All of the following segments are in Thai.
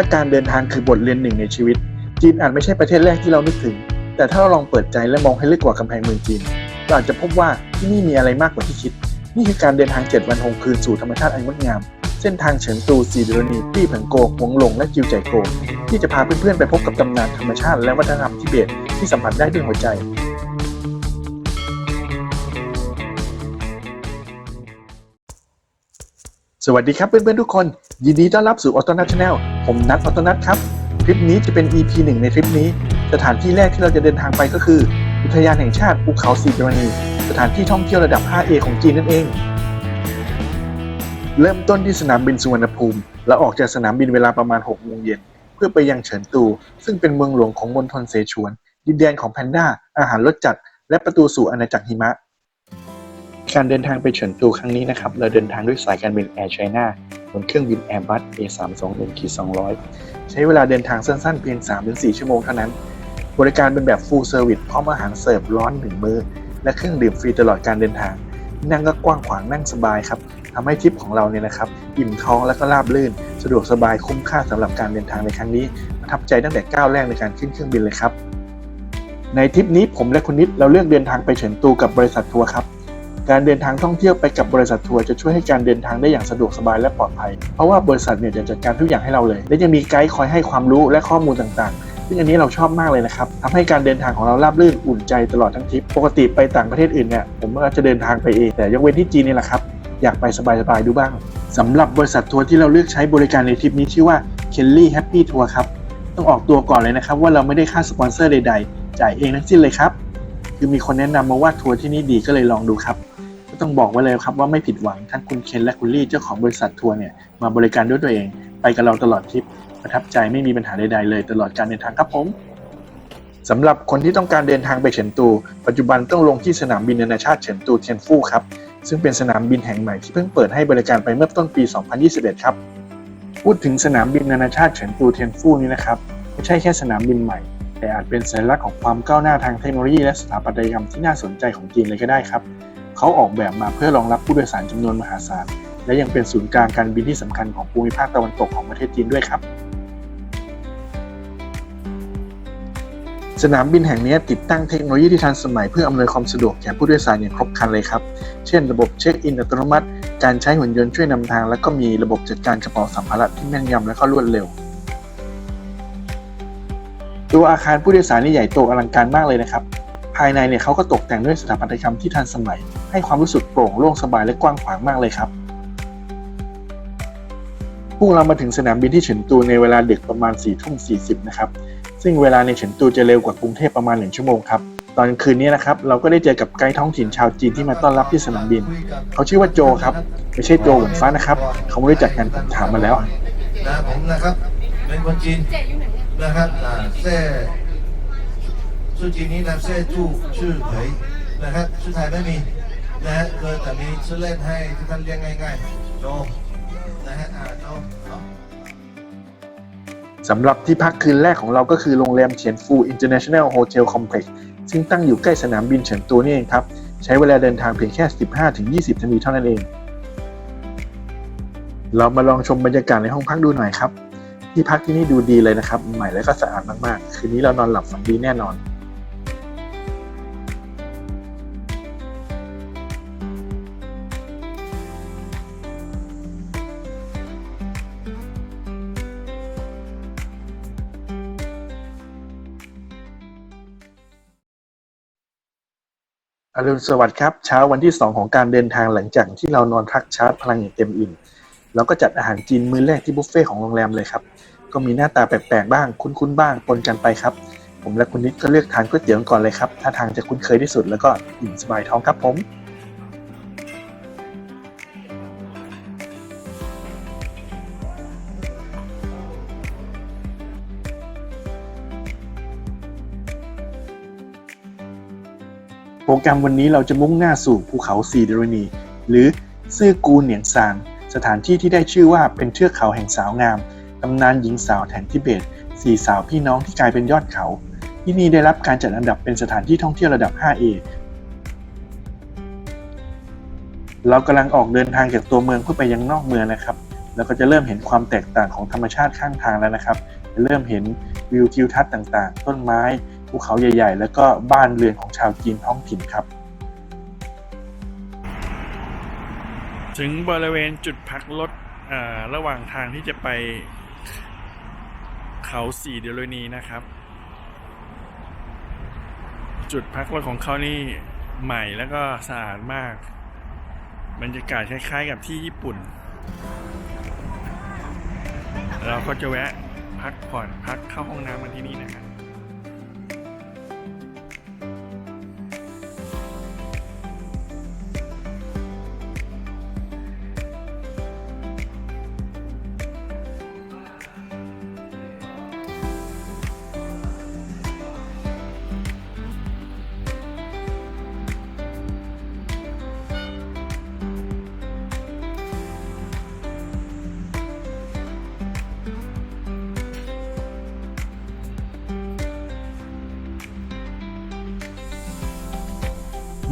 ถ้าการเดินทางคือบทเรียนหนึ่งในชีวิต จีนอาจไม่ใช่ประเทศแรกที่เรานึกถึง แต่ถ้าเราลองเปิดใจและมองให้ลึกกว่ากำแพงเมืองจีนเราอาจจะพบว่าที่นี่มีอะไรมากกว่าที่คิด นี่คือการเดินทาง 7 วัน 6 คืนสู่ธรรมชาติอันงดงาม เส้นทางเฉินตูซีดรนีปี้เผิงโกหวงหลงและจิวใจโกที่จะพาเพื่อนๆไปพบกับตำนานธรรมชาติและวัฒนธรรมทิเบตที่สัมผัสได้ด้วยหัวใจ สวัสดีครับเพื่อนๆทุกคน ยินดีต้อนรับสู่ออโตนัทชาแนลผมนัทออโตนัทครับคลิปนี้จะเป็น EP หนึ่งในทริปนี้ สถานที่แรกที่เราจะเดินทางไปก็คือ อุทยานแห่งชาติภูเขาสีดรณีสถานที่ท่องเที่ยวระดับ 5A ของจีนนั่นเอง เริ่มต้นที่สนามบินสุวรรณภูมิ และออกจากสนามบินเวลาประมาณ6โมงเย็นเพื่อไปยังเฉินตู ซึ่งเป็นเมืองหลวงของมณฑลเสฉวนดินแดนของแพนด้าอาหารรสจัด และประตูสู่อาณาจักรหิมะ การเดินทางไปเฉินตูครั้งนี้นะครับ เราเดินทางด้วยสายการบินแอร์ไชน่าบนเครื่องบิน Airbus A321-200 ใช้เวลาเดินทางสั้นๆ เพียง 3-4 ชั่วโมงเท่านั้น บริการเป็นแบบ full service พร้อมอาหารเสิร์ฟร้อนหนึ่งมือ และเครื่องดื่มฟรีตลอดการเดินทาง นั่งก็กว้างขวางนั่งสบายครับทำให้ทริปของเราเนี่ยนะครับ อิ่มท้องและก็ราบรื่น สะดวกสบายคุ้มค่าสำหรับการเดินทางในครั้งนี้ประทับใจตั้งแต่ก้าวแรกในการขึ้นเครื่องบินเลยครับ ในทริปนี้ผมและคุณนิดเราเลือกเดินทางไปเฉินตูกับบริษัททัวร์ครับ การเดินทางท่องเที่ยวไปกับบริษัททัวร์จะช่วยให้การเดินทางได้อย่างสะดวกสบายและปลอดภัย เพราะว่าบริษัทเนี่ยจะจัดการทุกอย่างให้เราเลย และยังมีไกด์คอยให้ความรู้และข้อมูลต่างๆ ซึ่งอันนี้เราชอบมากเลยนะครับทำให้การเดินทางของเราราบรื่นอุ่นใจตลอดทั้งทริป ปกติไปต่างประเทศอื่นเนี่ยผมก็จะเดินทางไปเอง แต่ยกเว้นที่จีนนี่แหละครับ อยากไปสบายๆดูบ้างสำหรับบริษัททัวร์ที่เราเลือกใช้บริการในทริปนี้ชื่อว่า Kelly Happy Tour ครับ ต้องออกตัวก่อนเลยนะครับว่าเราไม่ได้ค่าสปอนเซอร์ใด ๆ จ่ายเองทั้งสิ้นเลยครับ คือมีคนแนะนำมาว่าทัวร์ที่นี่ดีก็เลยลองดูครับ ต้องบอกไว้เลยครับว่าไม่ผิดหวังทั้งคุณเคนและคุณลี่เจ้าของบริษัททัวร์เนี่ยมาบริการด้วยตัวเอง ไปกับเราตลอดทริปประทับใจไม่มีปัญหาใดๆเลย ตลอดการเดินทางครับผมสำหรับคนที่ต้องการเดินทางไปเฉินตู ปัจจุบันต้องลงที่สนามบินนานาชาติเฉินตูเทียนฟู่ครับซึ่งเป็นสนามบินแห่งใหม่ที่เพิ่งเปิดให้บริการไปเมื่อต้นปี 2021 ครับ พูดถึงสนามบินนานาชาติเฉินตูเทียนฟู่นี้นะครับไม่ใช่แค่สนามบินใหม่ แต่อาจเป็นสัญลักษณ์ของความก้าวหน้าทางเทคโนโลยีและสถาปัตยกรรมที่น่าสนใจของจีนเลยก็ได้ครับ เขาออกแบบมาเพื่อรองรับผู้โดยสารจำนวนมหาศาล และยังเป็นศูนย์กลางการบินที่สำคัญของภูมิภาคตะวันตกของประเทศจีนด้วยครับสนามบินแห่งนี้ติดตั้งเทคโนโลยีที่ทันสมัยเพื่ออำนวยความสะดวกแก่ผู้โดยสารอย่างครบครันเลยครับ เช่นระบบเช็คอินอัตโนมัติ การใช้หุ่นยนต์ช่วยนำทาง และก็มีระบบจัดการกระเป๋าสัมภาระที่แม่นยำและก็รวดเร็ว ตัวอาคารผู้โดยสารนี่ใหญ่โตอลังการมากเลยนะครับ ภายในเนี่ยเขาก็ตกแต่งด้วยสถาปัตยกรรมที่ทันสมัย ให้ความรู้สึกโปร่งโล่งสบายและกว้างขวางมากเลยครับ พวกเรามาถึงสนามบินที่เฉินตูในเวลาดึกประมาณ4ี่ทุ่มสีนะครับ ซึ่งเวลาในเฉินตูจะเร็วกว่ากรุงเทพประมาณ1ชั่วโมงครับ ตอนคืนนี้นะครับเราก็ได้เจอกับไกด์ท้องถิ่นชาวจีนที่มาต้อนรับที่สนามบิน เขาชื่อว่าโจครับ ไม่ใช่โจเหมือนฟ้านะครับ เขาไม่รู้จักกันผมถามมาแล้วนะผมนะครับ เป็นคนจีนนะครับอ่าแซ่ ชื่อจีนนี้นะแซ่จู้ชื่อเผยนะครับชื่อไทยไม่มีนะฮะเลยแต่มีชื่อเล่นให้ทุกท่านเรียกง่ายๆโจนะฮะอ่าโจเนาะสำหรับที่พักคืนแรกของเราก็คือโรงแรมเฉียนฟู International Hotel Complex ซึ่งตั้งอยู่ใกล้สนามบินเฉินตูนี่เองครับ ใช้เวลาเดินทางเพียงแค่ 15-20 นาทีเท่านั้นเอง เรามาลองชมบรรยากาศในห้องพักดูหน่อยครับ ที่พักที่นี่ดูดีเลยนะครับ ใหม่และก็สะอาดมากๆ คืนนี้เรานอนหลับฝันดีแน่นอน อรุณสวัสดิ์ครับเช้าวันที่ 2 ของการเดินทางหลังจากที่เรานอนพักชาร์จพลังอย่างเต็มอิ่มเราก็จัดอาหารจีนมื้อแรกที่บุฟเฟ่ต์ของโรงแรมเลยครับ ก็มีหน้าตาแปลกๆบ้าง คุ้นๆบ้างปนกันไปครับ ผมและคุณนิดก็เลือกทานก๋วยเตี๋ยวก่อนเลยครับท่าทางจะคุ้นเคยที่สุดแล้วก็อิ่มสบายท้องครับผม รแกรมวันนี้เราจะมุ่งหน้าสู่ภูเขาสีเดรณีหรือซื่อกูเหนียงซานสถานที่ที่ได้ชื่อว่าเป็นเทือกเขาแห่งสาวงามตำนานหญิงสาวแถนทิเบตสี่สาวพี่น้องที่กลายเป็นยอดเขา ที่นี่ได้รับการจัดอันดับเป็นสถานที่ท่องเที่ยวระดับ 5A เรากำลังออกเดินทางจากตัวเมืองเพื่อไปยังนอกเมืองนะครับ แล้วก็จะเริ่มเห็นความแตกต่างของธรรมชาติข้างทางแล้วนะครับ จะเริ่มเห็นวิวทิวทัศน์ต่างๆ ต้นไม้ ภูเขาใหญ่ ๆ แล้วก็บ้านเรือนของชาวจีนท้องถิ่นครับ ถึงบริเวณจุดพักรถระหว่างทางที่จะไปเขาสี่เดลนีนะครับ จุดพักรถของเขานี่ใหม่แล้วก็สะอาดมากบรรยากาศคล้ายๆกับที่ญี่ปุ่น เราก็จะแวะพักผ่อนพักเข้าห้องน้ำกันที่นี่นะครับ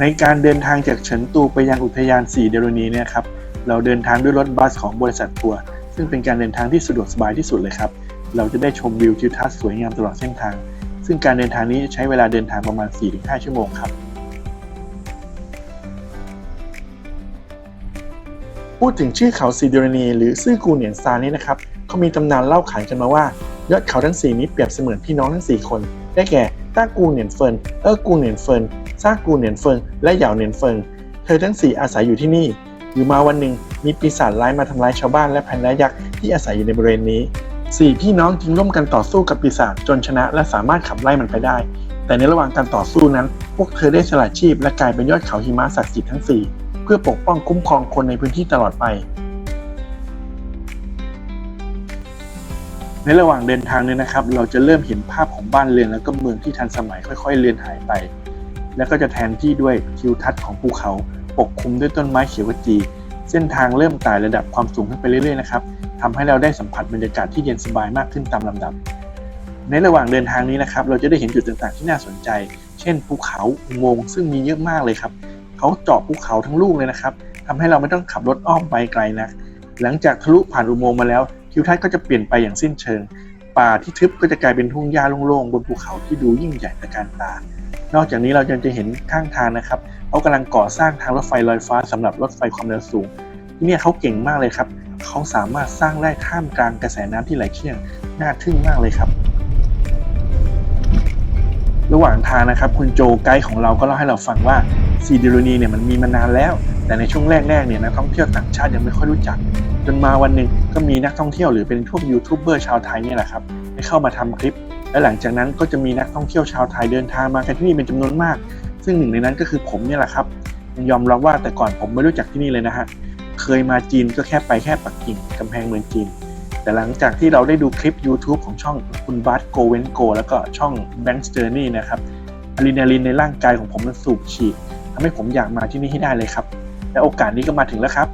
ในการเดินทางจากเฉินตูไปยังอุทยานสีเดโรนีเนี่ยครับเราเดินทางด้วยรถบัสของบริษัททัวร์ซึ่งเป็นการเดินทางที่สะดวกสบายที่สุดเลยครับเราจะได้ชมวิวทิวทัศน์สวยงามตลอดเส้นทาง ซึ่งการเดินทางนี้ใช้เวลาเดินทางประมาณ 4-5 ชั่วโมงครับพูดถึงชื่อเขาซีเดโรนีหรือซื่อกูเหนียนซานนี่นะครับเขามีตำนานเล่าขานกันมาว่ายอดเขาทั้งสี่นี้เปรียบเสมือนพี่น้องทั้งสี่คน ได้แก่ต้ากูเหนียนเฟินเออกูเหนียนเฟิน ซากูเหนียนเฟิงและเหยาเหนียนเฟิง เธอทั้งสี่อาศัยอยู่ที่นี่ อยู่มาวันหนึ่งมีปีศาจร้ายมาทำร้ายชาวบ้านและแพนด้ายักษ์ที่อาศัยอยู่ในบริเวณนี้สี่พี่น้องจึงร่วมกันต่อสู้กับปีศาจจนชนะและสามารถขับไล่มันไปได้ แต่ในระหว่างการต่อสู้นั้น พวกเธอได้สละชีพและกลายเป็นยอดเขาหิมะศักดิ์สิทธิ์ทั้งสี่เพื่อปกป้องคุ้มครองคนในพื้นที่ตลอดไป ในระหว่างเดินทางเนี่ยนะครับ เราจะเริ่มเห็นภาพของบ้านเรือนแล้วก็เมืองที่ทันสมัยค่อย ๆ เลือนหายไป แล้วก็จะแทนที่ด้วยทิวทัศน์ของภูเขา ปกคลุมด้วยต้นไม้เขียวขจี เส้นทางเริ่มไต่ระดับความสูงขึ้นไปเรื่อยๆนะครับทำให้เราได้สัมผัสบรรยากาศที่เย็นสบายมากขึ้นตามลำดับ ในระหว่างเดินทางนี้นะครับ เราจะได้เห็นจุดต่างๆที่น่าสนใจ เช่น ภูเขาอุโมงค์ซึ่งมีเยอะมากเลยครับเขาเจาะภูเขาทั้งลูกเลยนะครับทำให้เราไม่ต้องขับรถอ้อมไปไกลนัก หลังจากทะลุผ่านอุโมงค์มาแล้วทิวทัศน์ก็จะเปลี่ยนไปอย่างสิ้นเชิง ป่าที่ทึบก็จะกลายเป็นทุ่งหญ้าโล่งๆบนภูเขาที่ดูยิ่งใหญ่ตะการตา นอกจากนี้เรายังจะเห็นข้างทางนะครับเขากำลังก่อสร้างทางรถไฟลอยฟ้าสำหรับรถไฟความเร็วสูง ที่นี่เขาเก่งมากเลยครับเขาสามารถสร้างได้ท่ามกลางกระแสน้ำที่ไหลเชี่ยวน่าทึ่งมากเลยครับระหว่างทางนะครับคุณโจไกด์ของเราก็เล่าให้เราฟังว่าซีเดโรนีเนี่ยมันมีมานานแล้ว แต่ในช่วงแรกๆเนี่ยนักท่องเที่ยวต่างชาติยังไม่ค่อยรู้จัก จนมาวันหนึ่งก็มีนักท่องเที่ยวหรือเป็นพวกยูทูบเบอร์ชาวไทยเนี่ยแหละครับได้เข้ามาทำคลิป และหลังจากนั้นก็จะมีนักท่องเที่ยวชาวไทยเดินทางมากันที่นี่เป็นจำนวนมาก ซึ่งหนึ่งในนั้นก็คือผมเนี่ยแหละครับยอมรับว่าแต่ก่อนผมไม่รู้จักที่นี่เลยนะฮะเคยมาจีนก็แค่ไปแค่ปักกิ่งกำแพงเมืองจีน แต่หลังจากที่เราได้ดูคลิป YouTube ของช่องคุณบัสโกเวนโกแล้วก็ช่อง Bank's Journey นะครับอะดรีนาลินในร่างกายของผมมันสูบฉีดทำให้ผมอยากมาที่นี่ให้ได้เลยครับ และโอกาสนี้ก็มาถึงแล้วครับ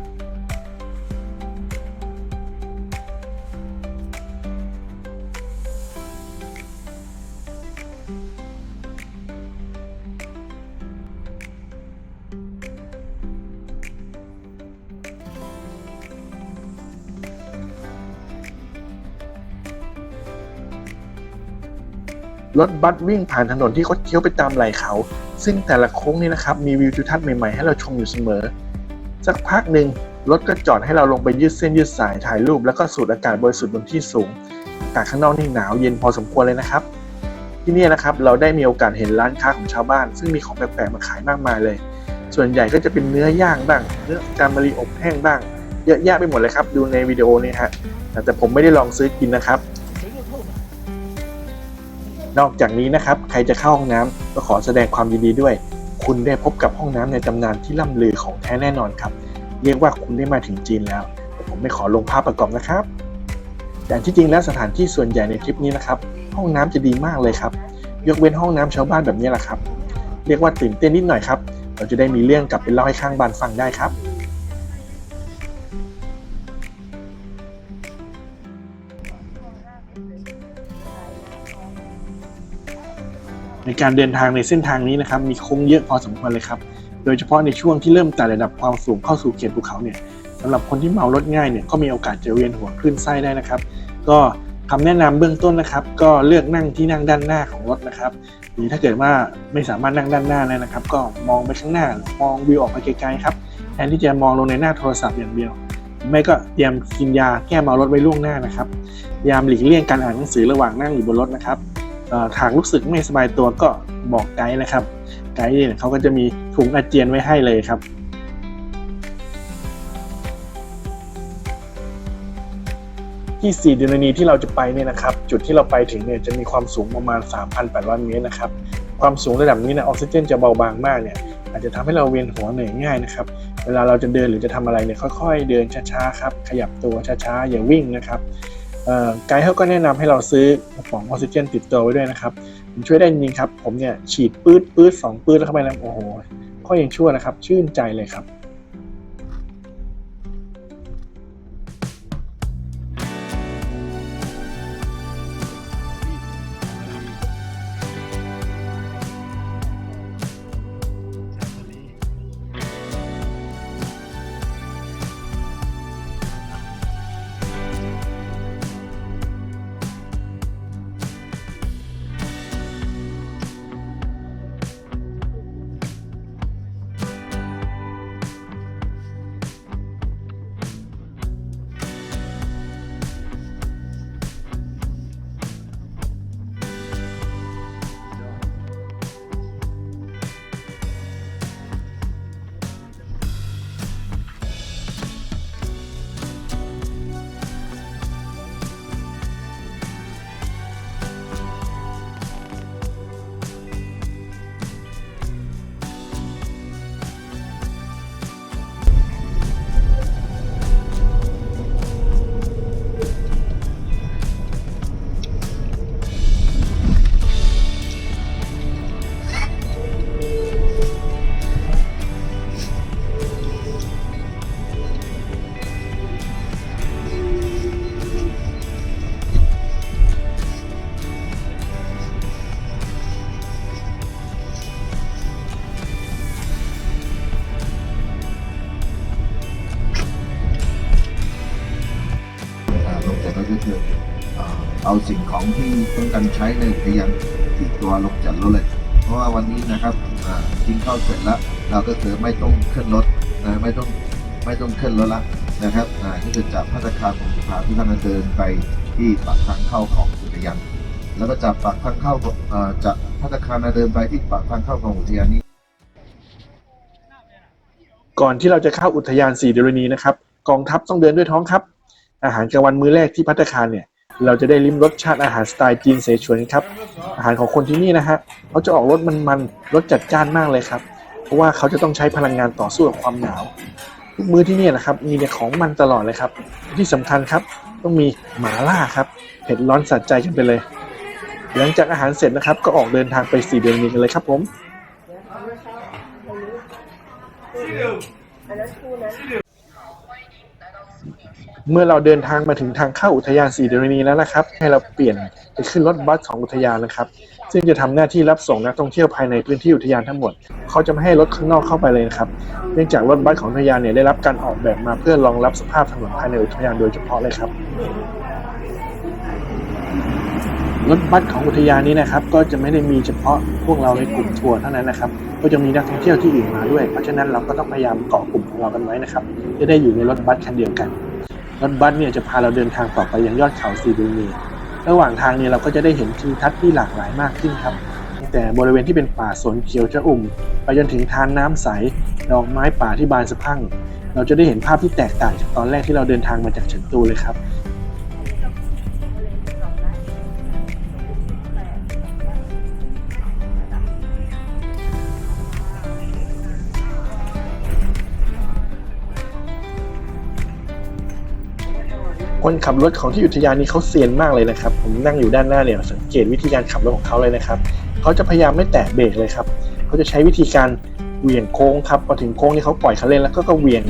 รถบัสวิ่งผ่านถนนที่คดเคี้ยวไปตามไหล่เขา ซึ่งแต่ละโค้งนี่นะครับมีวิวทิวทัศน์ใหม่ๆให้เราชมอยู่เสมอ สักพักหนึ่งรถก็จอดให้เราลงไปยืดเส้นยืดสายถ่ายรูป แล้วก็สูดอากาศบริสุทธิ์บนที่สูงอากาศข้างนอกนี่หนาวเย็นพอสมควรเลยนะครับ ที่นี่นะครับเราได้มีโอกาสเห็นร้านค้าของชาวบ้าน ซึ่งมีของแปลกๆมาขายมากมายเลย ส่วนใหญ่ก็จะเป็นเนื้อย่างบ้าง เนื้อจามรีอบแห้งบ้าง เยอะแยะไปหมดเลยครับ ดูในวิดีโอนี้ฮะแต่ผมไม่ได้ลองซื้อกินนะครับ นอกจากนี้นะครับใครจะเข้าห้องน้ำก็ขอแสดงความยินดีด้วย คุณได้พบกับห้องน้ำในตำนานที่ล่ำลือของแท้แน่นอนครับ เรียกว่าคุณได้มาถึงจีนแล้ว แต่ผมไม่ขอลงภาพประกอบนะครับ แต่ที่จริงแล้วสถานที่ส่วนใหญ่ในทริปนี้นะครับ ห้องน้ำจะดีมากเลยครับ ยกเว้นห้องน้ำชาวบ้านแบบนี้แหละครับ เรียกว่าตื่นเต้นนิดหน่อยครับ เราจะได้มีเรื่องกลับไปเล่าให้ข้างบ้านฟังได้ครับ การเดินทางในเส้นทางนี้นะครับมีโค้งเยอะพอสมควรเลยครับ โดยเฉพาะในช่วงที่เริ่มไต่ระดับความสูงเข้าสู่เขตภูเขาเนี่ยสำหรับคนที่เมารถง่ายเนี่ยก็มีโอกาสจะเวียนหัวคลื่นไส้ได้นะครับ ก็คำแนะนำเบื้องต้นนะครับ ก็เลือกนั่งที่นั่งด้านหน้าของรถนะครับหรือถ้าเกิดว่าไม่สามารถนั่งด้านหน้าได้นะครับ ก็มองไปข้างหน้ามองวิวออกไปไกลๆครับแทนที่จะมองลงในหน้าโทรศัพท์อย่างเดียวไม่ก็เตรียมกินยาแก้เมารถไว้ล่วงหน้านะครับพยายามหลีกเลี่ยงการอ่านหนังสือระหว่างนั่งอยู่บนรถนะครับ หากรู้สึกไม่สบายตัวก็บอกไกด์นะครับ ไกด์เนี่ยเขาก็จะมีถุงอาเจียนไว้ให้เลยครับที่สี่เดือนนีที่เราจะไปเนี่ยนะครับจุดที่เราไปถึงเนี่ยจะมีความสูงประมาณ 3,800 เมตรนะครับความสูงระดับนี้นะออกซิเจนจะเบาบางมากเนี่ยอาจจะทำให้เราเวียนหัวเหนื่อยง่ายนะครับเวลาเราจะเดินหรือจะทำอะไรเนี่ยค่อย ๆ เดินช้าๆครับขยับตัวช้าๆอย่าวิ่งนะครับ ไกด์เขาก็แนะนำให้เราซื้อกระป๋องออกซิเจนติดตัวไว้ด้วยนะครับมันช่วยได้จริงครับ ผมเนี่ยฉีดปื๊ดปื๊ดสองปื๊ดแล้วเข้าไปแล้วโอ้โหก็ยังชั่วนะครับ ชื่นใจเลยครับ เอาสิ่งของที่ต้องการใช้ในอุทยานติดตัวลงจากรถเลย เพราะว่าวันนี้นะครับกินข้าวเสร็จแล้ว เราก็คือไม่ต้องขึ้นรถนะไม่ต้องไม่ต้องขึ้นรถละนะครับอ่าก็คือจากพัฒนาคารผมพาทุกท่านเดินไปที่ปากทางเข้าของอุทยานแล้วก็จากปากทางเข้าจากพัฒนาคารเดินไปที่ปากทางเข้าของอุทยานนี้ ก่อนที่เราจะเข้าอุทยานสีเดรณีนะครับ กองทัพต้องเดินด้วยท้องครับ อาหารกลางวันมื้อแรกที่พัตตาคาเนี่ย เราจะได้ลิ้มรสชาติอาหารสไตล์จีนเสฉวนครับ อาหารของคนที่นี่นะฮะเขาจะออกรสมันๆรสจัดจ้านมากเลยครับ เพราะว่าเขาจะต้องใช้พลังงานต่อสู้กับความหนาวทุกมื้อที่นี่นะครับมีแต่ของมันตลอดเลยครับ ที่สำคัญครับต้องมีหมาล่าครับเผ็ดร้อนสะใจกันไปเลย หลังจากอาหารเสร็จนะครับ ก็ออกเดินทางไปสี่เดรณีกันเลยครับผม เมื่อเราเดินทางมาถึงทางเข้าอุทยานสีเดรณีแล้วนะครับ ให้เราเปลี่ยนไปขึ้นรถบัสของอุทยานนะครับ ซึ่งจะทำหน้าที่รับส่งนักท่องเที่ยวภายในพื้นที่อุทยานทั้งหมด เขาจะไม่ให้รถข้างนอกเข้าไปเลยนะครับ เนื่องจากรถบัสของอุทยานเนี่ยได้รับการออกแบบมาเพื่อรองรับสภาพถนนภายในอุทยานโดยเฉพาะเลยครับรถบัสของอุทยานนี้นะครับ ก็จะไม่ได้มีเฉพาะพวกเราในกลุ่มทัวร์เท่านั้นนะครับ ก็จะมีนักท่องเที่ยวที่อื่นมาด้วย เพราะฉะนั้นเราก็ต้องพยายามเกาะกลุ่มของเรากันไว้นะครับ จะได้อยู่ในรถบัสคันเดียวกัน รถบัสเนี่ยจะพาเราเดินทางต่อไปยังยอดเขาซีดูนีระหว่างทางเนี่ยเราก็จะได้เห็นทิวทัศน์ที่หลากหลายมากขึ้นครับตั้งแต่บริเวณที่เป็นป่าสนเขียวชะอุ่ม ไปจนถึงทานน้ำใสดอกไม้ป่าที่บานสะพั่ง เราจะได้เห็นภาพที่แตกต่างจากตอนแรกที่เราเดินทางมาจากเฉิงตูเลยครับ คนขับรถของที่อุทยานนี้เขาเซียนมากเลยนะครับ ผมนั่งอยู่ด้านหน้าเนี่ยสังเกตวิธีการขับรถของเขาเลยนะครับเขาจะพยายามไม่แตะเบรกเลยครับเขาจะใช้วิธีการเหวี่ยงโค้งครับพอถึงโค้งที่เขาปล่อยคันเร่งแล้วก็ก็เหวี่ยง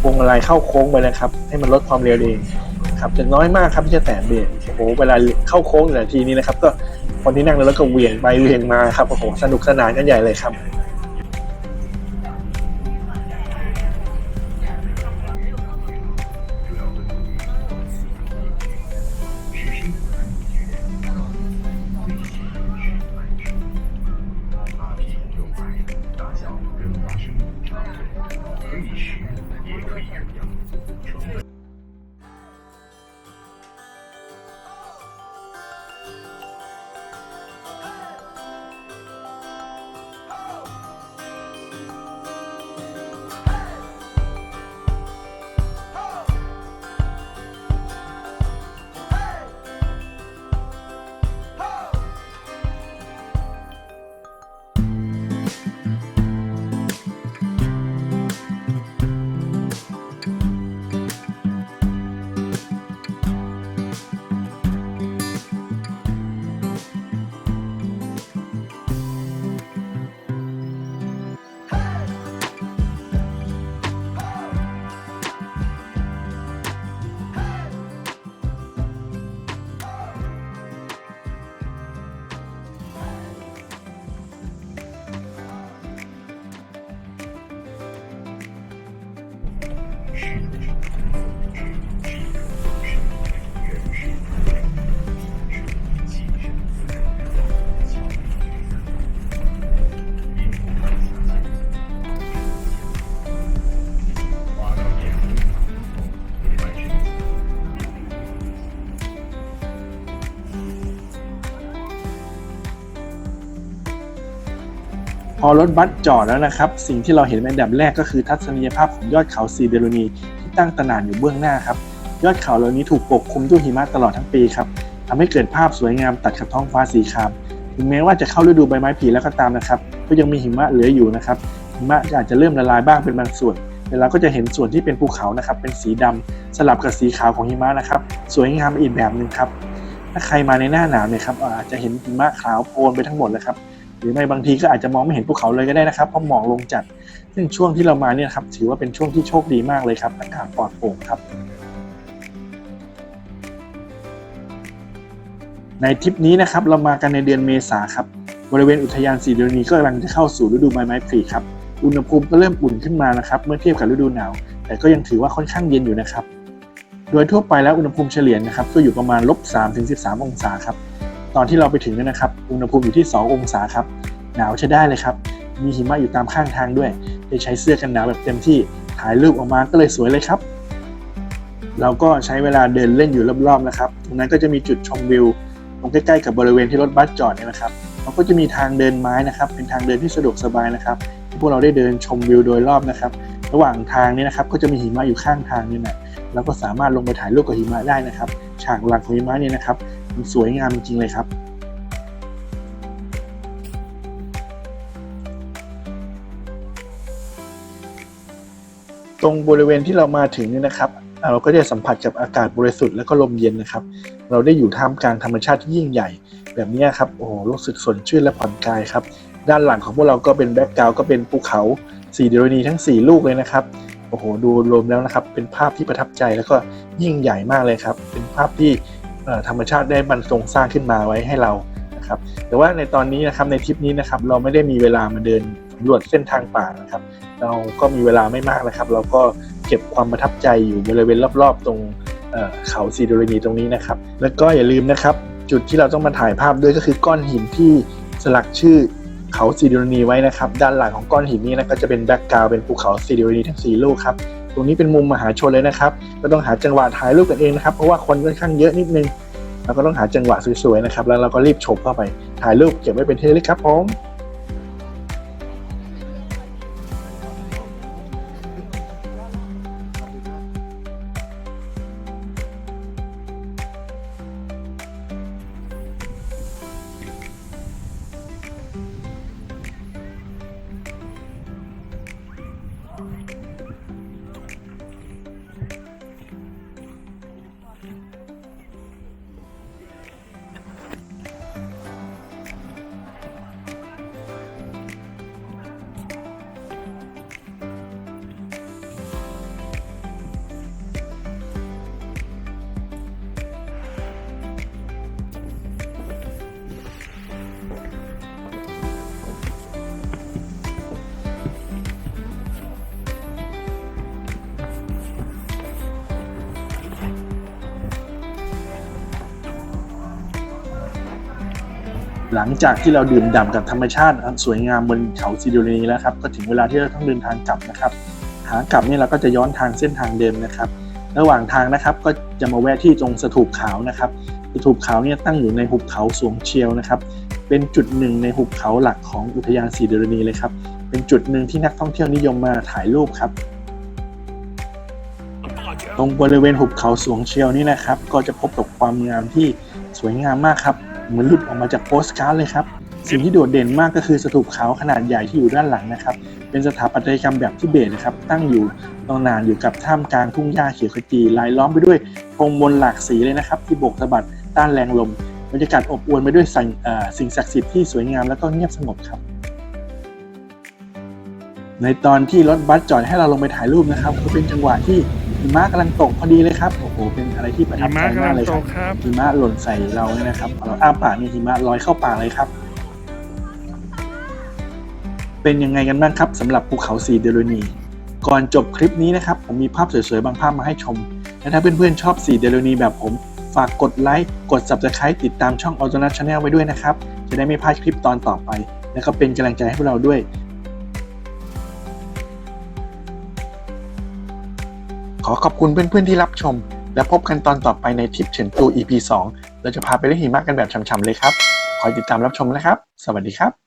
พวงมาลัยเข้าโค้งไปนะครับ ให้มันลดความเร็วเองครับจะน้อยมากครับที่จะแตะเบรกโอ้โหเวลาเข้าโค้งแต่ทีนี้นะครับ ก็คนที่นั่งในรถก็เหวี่ยงไปเหวี่ยงมาครับโอ้โหสนุกสนานกันใหญ่เลยครับ พอรถบัสจอดแล้วนะครับ สิ่งที่เราเห็นเป็นดับแรกก็คือทัศนียภาพของยอดเขาซีเดโรนีที่ตั้งตระหน่านอยู่เบื้องหน้าครับ ยอดเขาเหล่านี้ถูกปกคลุมด้วยหิมะตลอดทั้งปีครับทำให้เกิดภาพสวยงามตัดกับท้องฟ้าสีครามถึงแม้ว่าจะเข้าฤดูใบไม้ผลิแล้วก็ตามนะครับ ก็ยังมีหิมะเหลืออยู่นะครับ หิมะอาจจะเริ่มละลายบ้างเป็นบางส่วนแต่เราก็จะเห็นส่วนที่เป็นภูเขานะครับ เป็นสีดำสลับกับสีขาวของหิมะนะครับ สวยงามอีกแบบหนึ่งครับ ถ้าใครมาในหน้าหนาวเนี่ยครับอาจจะเห็นหิมะขาวโพลนไปทั้งหมดเลยครับ รือไม่บางทีก็อาจจะมองไม่เห็นภูเขาเลยก็ได้นะครับเพราะหมอกลงจัด ซึ่งช่วงที่เรามาเนี่ยครับถือว่าเป็นช่วงที่โชคดีมากเลยครับอากาศปลอดโปร่งครับ ในทริปนี้นะครับเรามากันในเดือนเมษาครับบริเวณอุทยานสีเดนีก็กำลังจะเข้าสู่ฤดูใบไม้ผลิครับอุณหภูมิก็เริ่มอุ่นขึ้นมานะครับเมื่อเทียบกับฤดูหนาว แต่ก็ยังถือว่าค่อนข้างเย็นอยู่นะครับ โดยทั่วไปแล้วอุณหภูมิเฉลี่ยนะครับก็อยู่ประมาณลบ3ถึง13 องศาครับ ตอนที่เราไปถึงเนี่ยนะครับ อุณหภูมิอยู่ที่ 2 องศาครับ หนาวใช้ได้เลยครับ มีหิมะอยู่ตามข้างทางด้วยได้ใช้เสื้อกันหนาวแบบเต็มที่ ถ่ายรูปออกมาก็เลยสวยเลยครับ เราก็ใช้เวลาเดินเล่นอยู่รอบๆนะครับ ตรงนั้นก็จะมีจุดชมวิว ตรงใกล้ๆกับบริเวณที่รถบัสจอดเนี่ยนะครับเราก็จะมีทางเดินไม้นะครับ เป็นทางเดินที่สะดวกสบายนะครับที่พวกเราได้เดินชมวิวโดยรอบนะครับ ระหว่างทางนี้นะครับก็จะมีหิมะอยู่ข้างทางนี่นะเราก็สามารถลงไปถ่ายรูปกับหิมะได้นะครับ ฉากหลังของหิมะเนี่ยนะครับ มันสวยงามจริงๆเลยครับ ตรงบริเวณที่เรามาถึงนี่นะครับ เราก็จะสัมผัสกับอากาศบริสุทธิ์และก็ลมเย็นนะครับ เราได้อยู่ท่ามกลางธรรมชาติที่ยิ่งใหญ่ แบบนี้ครับโอ้โหรู้สึกสดชื่นและผ่อนคลายครับ ด้านหลังของพวกเราก็เป็นแบ็กกราวก็เป็นภูเขาสี่เดโรนีทั้ง 4 ลูกเลยนะครับโอ้โหดูรวมแล้วนะครับ เป็นภาพที่ประทับใจแล้วก็ยิ่งใหญ่มากเลยครับ เป็นภาพที่ ธรรมชาติได้บรรทรงสร้างขึ้นมาไว้ให้เรานะครับแต่ว่าในตอนนี้นะครับในทริปนี้นะครับเราไม่ได้มีเวลามาเดินสำรวจเส้นทางป่านะครับ เราก็มีเวลาไม่มากนะครับ เราก็เก็บความประทับใจอยู่บริเวณรอบ ๆ ตรงเขาซีโดเรนีตรงนี้นะครับ แล้วก็อย่าลืมนะครับ จุดที่เราต้องมาถ่ายภาพด้วยก็คือก้อนหินที่สลักชื่อเขาซีโดเรนีไว้นะครับ ด้านหลังของก้อนหินนี้นะก็จะเป็นแบ็กกราวเป็นภูเขาซีโดเรนีทั้งสี่ลูกครับ ตรงนี้เป็นมุมมหาชนเลยนะครับ ก็ต้องหาจังหวะถ่ายรูปกันเองนะครับ เพราะว่าคนค่อนข้างเยอะนิดนึงเราก็ต้องหาจังหวะสวยๆนะครับ แล้วเราก็รีบฉกเข้าไปถ่ายรูปเก็บไว้เป็นที่ระลึกครับผม หลังจากที่เราดื่มด่ำกับธรรมชาติอันสวยงามบนเขาซีโดเนีแล้วครับก็ถึงเวลาที่เราต้องเดินทางกลับนะครับหากลับเนี่ยเราก็จะย้อนทางเส้นทางเดิมนะครับ ระหว่างทางนะครับก็จะมาแวะที่ตรงสถูปขาวนะครับสถูปขาวเนี่ยตั้งอยู่ในหุบเขาสวงเชียวนะครับ เป็นจุดหนึ่งในหุบเขาหลักของอุทยานสีเดรณีเลยครับ เป็นจุดหนึ่งที่นักท่องเที่ยวนิยมมาถ่ายรูปครับ ตรงบริเวณหุบเขาสวงเชียวนี่นะครับ ก็จะพบกับความงามที่สวยงามมากครับ เหมือนหลุดออกมาจากโปสการ์ดเลยครับ สิ่งที่โดดเด่นมากก็คือสถูปขาวขนาดใหญ่ที่อยู่ด้านหลังนะครับ เป็นสถาปัตยกรรมแบบทิเบตนะครับ ตั้งอยู่ตรงนานอยู่กับท่ามกลางทุ่งหญ้าเขียวขจีลายล้อมไปด้วยธงมนหลากสีเลยนะครับ ที่โบกสะบัดต้านแรงลมบรรยากาศอบอวลไปด้วยสิ่งเอ่อสิ่งศักดิ์สิทธิ์ที่สวยงามแล้วก็เงียบสงบครับในตอนที่รถบัสจอดให้เราลงไปถ่ายรูปนะครับก็เป็นจังหวะที่ หิมะกำลังตกพอดีเลยครับโอ้โหเป็นอะไรที่ประทัหิบใจมะกำมาลักงเลยตครับกครับ หิมะหล่นใส่เราเนี่ยนะครับพอเราอ้าปากนี่หิมะลอยเข้าปากเลยครับ เป็นยังไงกันบ้างครับสำหรับภูเขาสีเดโรนีก่อนจบคลิปนี้นะครับ ผมมีภาพสวยๆ บางภาพมาให้ชม และถ้าเพื่อนๆ ชอบสีเดโรนีแบบผม ฝากกดไลค์กด Subscribe ติดตามช่อง a u t o n a Channel ไว้ด้วยนะครับ จะได้ไม่พลาดคลิปตอนต่อไป และก็เป็นกำลังใจให้พวกเราด้วย ขอขอบคุณเพื่อนๆที่รับชม และพบกันตอนต่อไปในทริปเฉินตู EP 2 เราจะพาไปเล่นหิมะกันแบบฉ่ำๆเลยครับ คอยติดตามรับชมนะครับ สวัสดีครับ